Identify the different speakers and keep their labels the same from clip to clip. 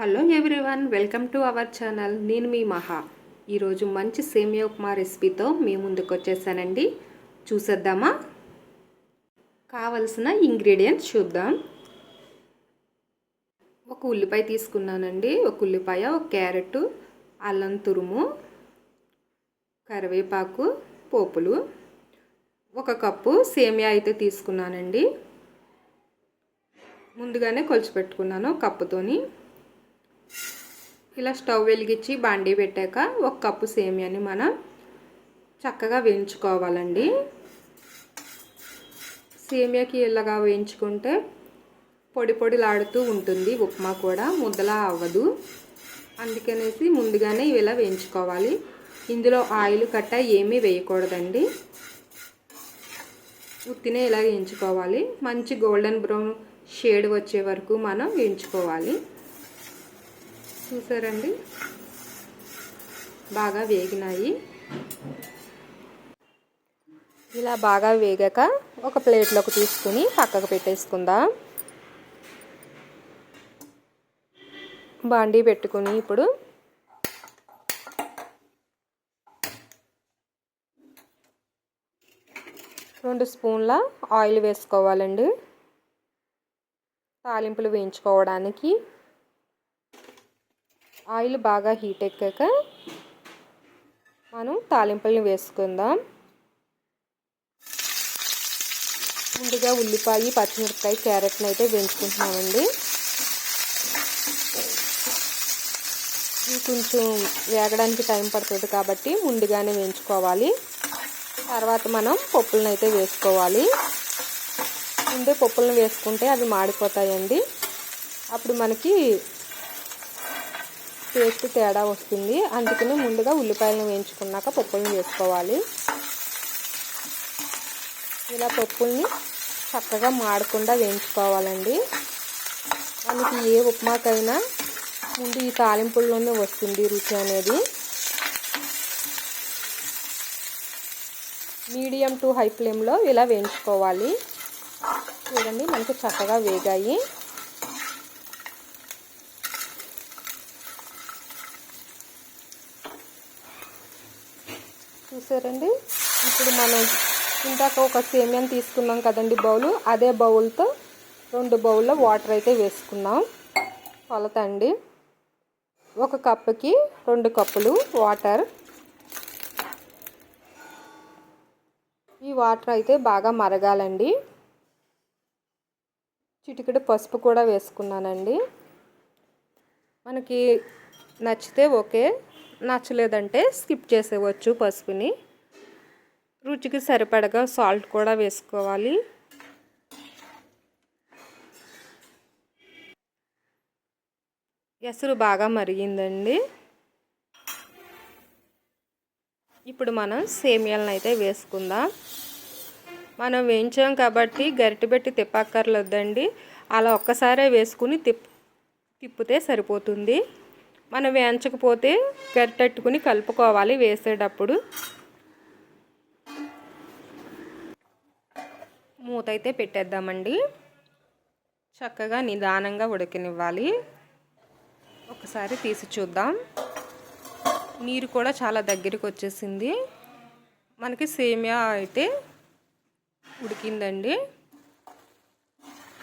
Speaker 1: Hello everyone welcome to our channel. నేను మీ మహా. ఈరోజు మంచి సేమియా ఉప్మా రెసిపీతో మీ ముందుకు వచ్చేసానండి చూసేద్దామా? కావలసిన ఇంగ్రీడియంట్స్ చూద్దాం. ఒక ఉల్లిపాయ తీసుకున్నానండి. ఒక ఉల్లిపాయ ఒక క్యారెట్ అల్లం తురుము కరివేపాకు పోపులు. ఒక కప్పు సేమియా అయితే తీసుకున్నానండి. ముందుగానే కొలిచి పెట్టుకున్నాను కప్పుతోని. ఇలా స్టవ్ వెలిగించి బాండీ పెట్టాక ఒక కప్పు సేమియాని మనం చక్కగా వేయించుకోవాలండి. సేమియాకి ఇలాగా వేయించుకుంటే పొడి పొడిలాడుతూ ఉంటుంది. ఉప్మా కూడా ముద్దలా అవ్వదు. అందుకనేసి ముందుగానే ఇలా వేయించుకోవాలి. ఇందులో ఆయిల్ కట్ట ఏమీ వేయకూడదండి. ఉత్తినే ఇలా వేయించుకోవాలి. మంచి గోల్డెన్ బ్రౌన్ షేడ్ వచ్చే వరకు మనం వేయించుకోవాలి. చూసారండి? బాగా వేగినాయి. ఇలా బాగా వేగాక ఒక ప్లేట్లోకి తీసుకుని పక్కకు పెట్టేసుకుందాం. బాండీ పెట్టుకుని ఇప్పుడు రెండు స్పూన్ల ఆయిల్ వేసుకోవాలండి. తాలింపులు వేయించుకోవడానికి ఆయిల్ బాగా హీట్ ఎక్కాక మనం తాలింపుల్ని వేసుకుందాం. ముందుగా ఉల్లిపాయ పచ్చిమిరపకాయ క్యారెట్ని అయితే వేయించుకుంటున్నామండి. కొంచెం వేగడానికి టైం పడుతుంది కాబట్టి ముందుగానే వేయించుకోవాలి. తర్వాత మనం పప్పులను అయితే వేసుకోవాలి. ముందే పప్పులను వేసుకుంటే అవి మాడిపోతాయండి. అప్పుడు మనకి టేస్ట్ తేడా వస్తుంది. అందుకని ముందుగా ఉల్లిపాయలను వేయించుకున్నాక పప్పులను వేసుకోవాలి. ఇలా పప్పుల్ని చక్కగా మాడకుండా వేయించుకోవాలండి. మనకి ఏ ఉప్మాకైనా ముందు ఈ తాలింపుల్లోనే వస్తుంది రుచి అనేది. మీడియం టు హై ఫ్లేమ్లో ఇలా వేయించుకోవాలి. చూడండి మనకు చక్కగా వేగాయి. చూసారండి? ఇప్పుడు మనం ఇందాక ఒక సేమియాని తీసుకున్నాం కదండి బౌలు. అదే బౌల్తో రెండు బౌల్లో వాటర్ అయితే వేసుకున్నాం. కొలత అండి. ఒక కప్పుకి రెండు కప్పులు వాటర్. ఈ వాటర్ అయితే బాగా మరగాలండి. చిటికెడు పసుపు కూడా వేసుకున్నానండి. మనకి నచ్చితే ఓకే. నచ్చలేదంటే స్కిప్ చేసేవచ్చు పసుపుని. రుచికి సరిపడగా సాల్ట్ కూడా వేసుకోవాలి. ఎసరు బాగా మరిగిందండి. ఇప్పుడు మనం సేమియాలను అయితే వేసుకుందాం. మనం వేయించాం కాబట్టి గరిటె పెట్టి తిప్పక్కర్లేదండి అలా ఒక్కసారే వేసుకుని తిప్ తిప్పితే సరిపోతుంది. మనం వేయించకపోతే గరిటెట్టుకుని కలుపుకోవాలి వేసేటప్పుడు. మూత అయితే పెట్టేద్దామండి. చక్కగా నిదానంగా ఉడకనివ్వాలి. ఒకసారి తీసి చూద్దాం. నీరు కూడా చాలా దగ్గరికి వచ్చేసింది. మనకి సేమియా అయితే ఉడికిందండి.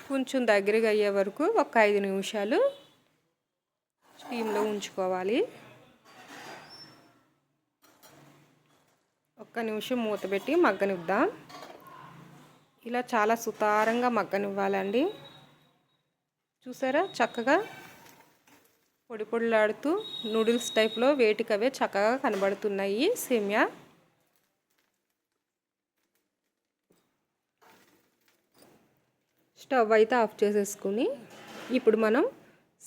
Speaker 1: కొంచెం దగ్గరగా అయ్యే వరకు ఒక ఐదు నిమిషాలు స్టీమ్లో ఉంచుకోవాలి. ఒక్క నిమిషం మూత పెట్టి మగ్గనిద్దాం. ఇలా చాలా సుతారంగా మగ్గనివ్వాలండి. చూసారా? చక్కగా పొడి పొడిలాడుతూ నూడిల్స్ టైప్లో వేటికవే చక్కగా కనబడుతున్నాయి. సేమియా. స్టవ్ అయితే ఆఫ్ చేసేసుకుని ఇప్పుడు మనం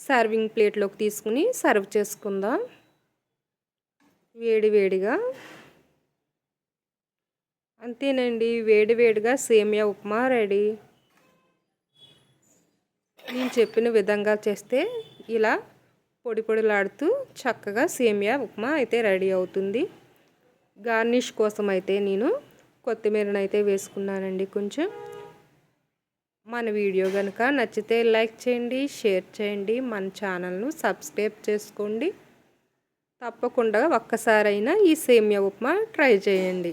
Speaker 1: సర్వింగ్ ప్లేట్లోకి తీసుకుని సర్వ్ చేసుకుందాం. వేడి వేడిగా అంతేనండి వేడి వేడిగా సేమియా ఉప్మా రెడీ. నేను చెప్పిన విధంగా చేస్తే ఇలా పొడి పొడిలాడుతూ చక్కగా సేమియా ఉప్మా అయితే రెడీ అవుతుంది. గార్నిష్ కోసం అయితే నేను కొత్తిమీరనైతే వేసుకున్నానండి కొంచెం. మన వీడియో కనుక నచ్చితే లైక్ చేయండి షేర్ చేయండి మన ఛానల్ను సబ్స్క్రైబ్ చేసుకోండి. తప్పకుండా ఒక్కసారైనా ఈ సేమియా ఉప్మా ట్రై చేయండి.